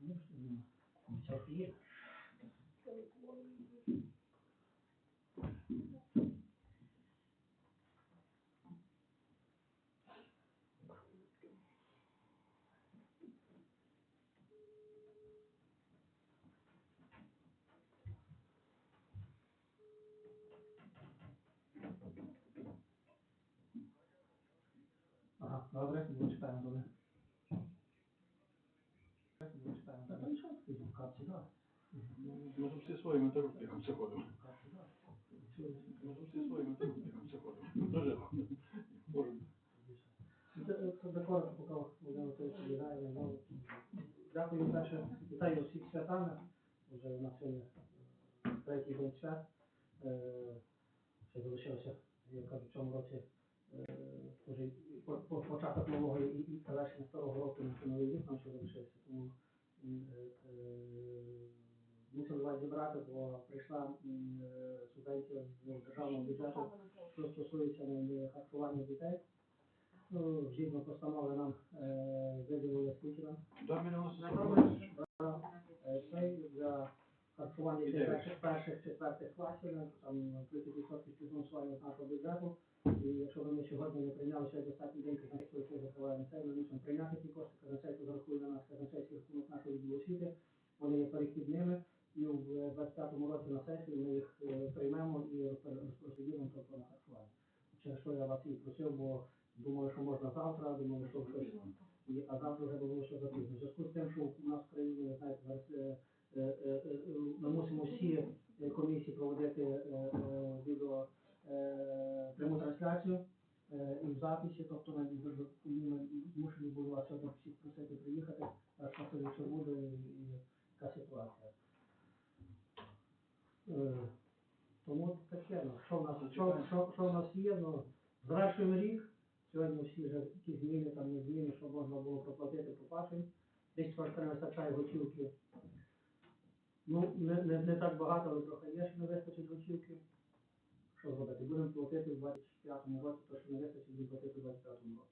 Misafir. Aha, dobra, nie czekałem. Ми ж всі своїми ходимо. В капці, да. Ми ж всі своїми тарифами ходимо. Дуже може. Це це за коротко, поки Володимир Анатолійович відбирає, ну, Дякую перше. Вітаю всіх святами. Вже у нас сьогодні е, третій день свят. Е, Ще залишилося, як кажуть, в цьому році е, початок нового і завершення старого року на новий рік нам ще залишився. Тому е, е, вас зібрати, бо прийшла е, субвенція з державного бюджету, що стосується харчування дітей. Ну, згідно постанови нам виділили скільки нам? Два мільйони Е, для харчування дітей перших, перших, четвертих класів, е, там 30% співфінансування з нашого бюджету. І якщо ви ми сьогодні не прийняли ще достатньо день казначейство, яке це, ми мусимо прийняти ці кошти, на нас казначейський рахунок нашого відділу освіти. Вони є перехідними, і в 25-му році на сесії ми їх е, приймемо і розподілимо тобто на. Через що я вас і просив, бо думаю, що можна завтра, думаю, що щось а завтра вже було що запізно. В зв'язку з тим, що у нас в країні, ви знаєте, зараз е, е, ми мусимо всі комісії проводити відео пряму трансляцію і в записі, тобто ми були вас сьогодні всіх просити приїхати, а що це що буде і, і яка ситуація. Е, Тому таке, ну, що в нас, що, що, що в нас є, ну, завершуємо рік, Сьогодні всі вже ті зміни, там не зміни, що можна було проплатити, побачимо. Десь трошки не вистачає готівки. Ну, не, не, не так багато, але трохи є, що не вистачить готівки. Що зробити? Будемо платити в 25-му році, то що не вистачить, будемо платити в 25-му році.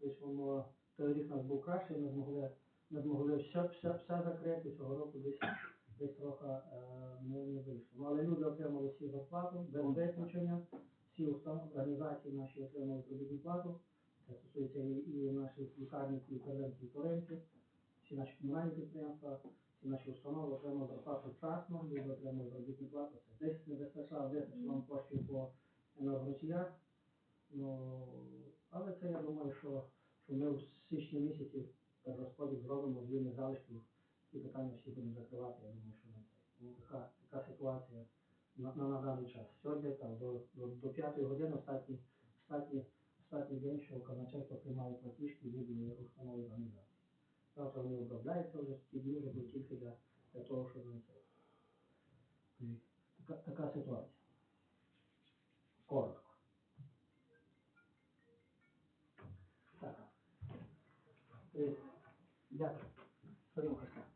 Тобто той рік у нас був кращий, ми змогли, ми змогли все, все, все закрити, цього року десь, десь трохи е, не, не вийшло. Ну, але люди отримали всі зарплату, без організації наші отримують заробітну плату. Це стосується і, і наших лікарні, і і Торинки, всі наші комунальні підприємства, всі наші установи отримують зарплату вчасно, люди отримують заробітну плату. Це десь не вистачало, вистачило нам коштів по енергоносіях. Ну, але це я думаю, що, що ми в січні місяці розподіл зробимо з вільних залишків, ці питання всі будемо закривати, я думаю, що ми така, така ситуація на, на, час. Сьогодні там до, до, до 5 години останній, останній, останній день, що казначейство приймає платіжки від установи організації. Завтра вони обробляються вже ці дні вже будуть тільки для, для того, щоб це. Така, така ситуація. Коротко. Так. Е, Дякую. Ви хочете?